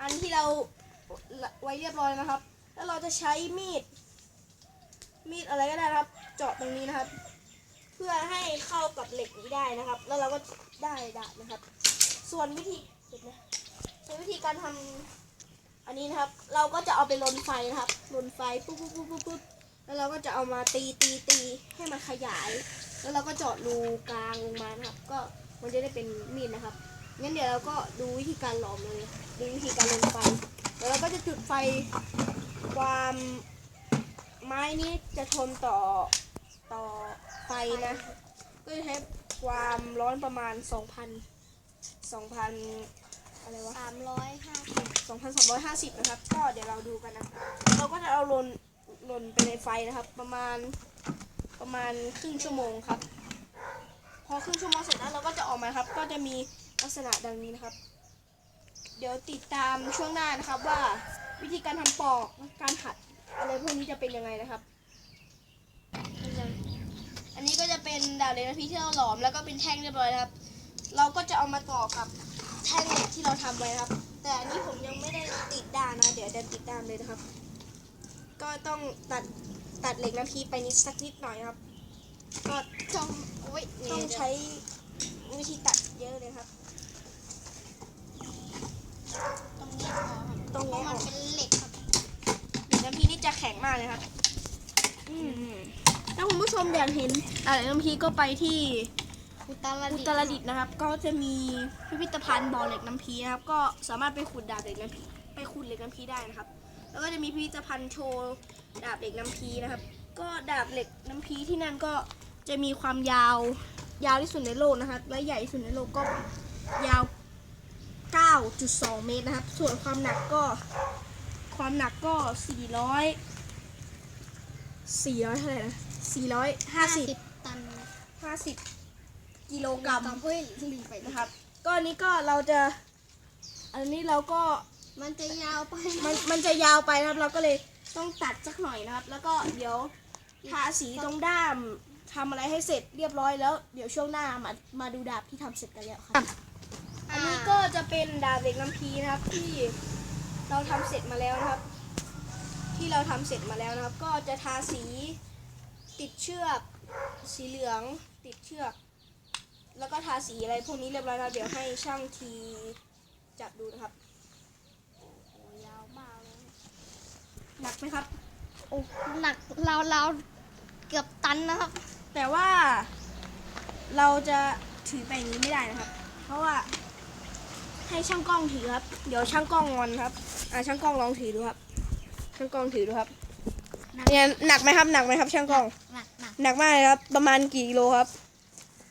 อันที่เราไว้เรียบร้อยนะครับ แล้วเราจะใช้มีด มีดอะไรก็ได้นะครับ เจาะตรงนี้นะครับ เพื่อให้เข้ากับเหล็กนี้ได้นะครับ แล้วเราก็ได้ดาบนะครับ ส่วนวิธีเห็นไหมส่วนวิธีการทำอันนี้นะครับ เราก็จะเอาไปลนไฟนะครับลนไฟปุ๊บปุ๊บปุ๊บปุ๊บปุ๊บแล้วเราก็จะเอามาตีตีตีให้มันขยาย แล้วเราก็เจาะรูกลางลงมานะครับ ก็มันจะได้เป็นมีดนะครับ งั้นเดี๋ยวเราก็ดูวิธีการหลอมเลยดูวิธีการลนไฟแล้วเราก็จะจุดไฟความไม้นี้จะทนต่อต่อไฟนะก็จะใช้ความร้อนประมาณ 2,000 2,000อะไรวะสามร้อยห้าสิบ2,350 นะครับ ก็เดี๋ยวเราดูกันนะ เราก็จะเอาลนลนไปในไฟนะครับ ประมาณประมาณครึ่งชั่วโมงครับ พอครึ่งชั่วโมงเสร็จแล้วเราก็จะออกมาครับ ก็จะมี ลักษณะดังนี้นะครับ เดี๋ยวติดตามช่วงหน้านะครับว่าวิธีการทำปอกการหัดอะไรพวกนี้จะเป็นยังไงนะครับ อันนี้ก็จะเป็นดาบเหล็กนพี่ที่เราหลอมแล้วก็เป็นแท่งเรียบร้อยนะครับ เราก็จะเอามาต่อกับแท่งที่เราทำไว้ครับ แต่อันนี้ผมยังไม่ได้ติดด้านนะ เดี๋ยวจะติดด้านเลยนะครับ ก็ต้องตัดตัดเหล็กน้ำพีไปนิดสักนิดหน่อยครับ ก็ต้องต้องใช้วิธีตัดเยอะเลยครับ ตรงนี้พอครับ ตรง เพ นี้ ราะ อ มัน อก เป็นเหล็กครับ เหล็กน้ำพีนี่จะ แข็งมากเลยครับอืมถ้าคุณผู้ชมอยากเห็นอะไรน้ำพีก็ไปที่อุตรอุดิตตรถ์ดิตถ์นะครับ ก็จะมีพิพิธภัณฑ์บ่อเหล็กน้ำพีนะครับ ก็สามารถไปขุดดาบเหล็กน้ำพีไปขุดเหล็กน้ำพีได้นะครับ แล้วก็จะมีพิพิธภัณฑ์โชว์ดาบเหล็กน้ำพีนะครับ ก็ดาบเหล็กน้ำพีที่นั่นก็จะมีความยาวยาวที่สุดในโลกนะครับ และใหญ่ที่สุดในโลกก็ยาว 9.2 เมตรนะครับ ส่วนความหนักก็ ความหนักก็400 400เท่าไหร่นะ450ตัน50กิโลกรัมเฮ้ยลืมไปนะนะครับ ก็อันนี้ก็เราจะ อันนี้เราก็มันจะยาวไปมันมันจะยาวไปนะครับ เราก็เลยต้องตัดสักหน่อยนะครับ แล้วก็เดี๋ยวทาสีตรงด้ามทำอะไรให้เสร็จเรียบร้อยแล้ว เดี๋ยวช่วงหน้ามามาดูดาบที่ทำเสร็จกันแล้วครับอันนี้ก็จะเป็นดาบเหล็กน้ำพีนะครับที่ เราทำเสร็จมาแล้วนะครับ ที่เราทำเสร็จมาแล้วนะครับ ก็จะทาสีติดเชือก สีเหลืองติดเชือก แล้วก็ทาสีอะไรพวกนี้เรียบร้อยแล้วเดี๋ยวให้ช่างทีจับดูนะครับโอ้ยาวมากเลยหนักไหมครับโอ้หนักเราเราเกือบตันนะครับ แต่ว่าเราจะถือไปอย่างนี้ไม่ได้นะครับ เพราะว่า ให้ช่างกล้องถือครับ เดี๋ยวช่างกล้องงอนครับ อ่าช่างกล้องลองถือดูครับ ช่างกล้องถือดูครับหนักเนี่ยหนักไหมครับหนักไหมครับ ช่างกล้อง หนักหนักหนักมากเลยครับ ประมาณกี่กิโลครับ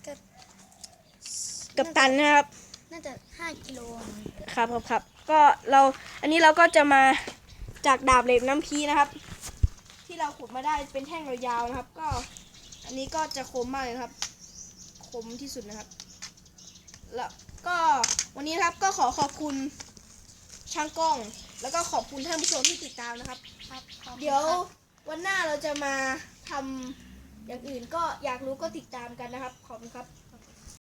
เกือบเกับตันนะครับ น่าจะห้ากิโลมั้งครับครับครับก็เราอันนี้เราก็จะมาจากดาบเหล็กน้ำพีนะครับ ที่เราขุดมาได้เป็นแท่งยาวๆนะครับ ก็ อันนี้ก็จะคมมากเลยนะครับ คมที่สุดนะครับ แล้ว ก็วันนี้นะครับก็ขอขอบคุณช่างกล้อง แล้วก็ขอบคุณท่านผู้ชมที่ติดตามนะครับ ครับขอบคุณเดี๋ยวครับ วันหน้าเราจะมาทำอย่างอื่นก็อยากรู้ก็ติดตามกันนะครับ ขอบคุณครับ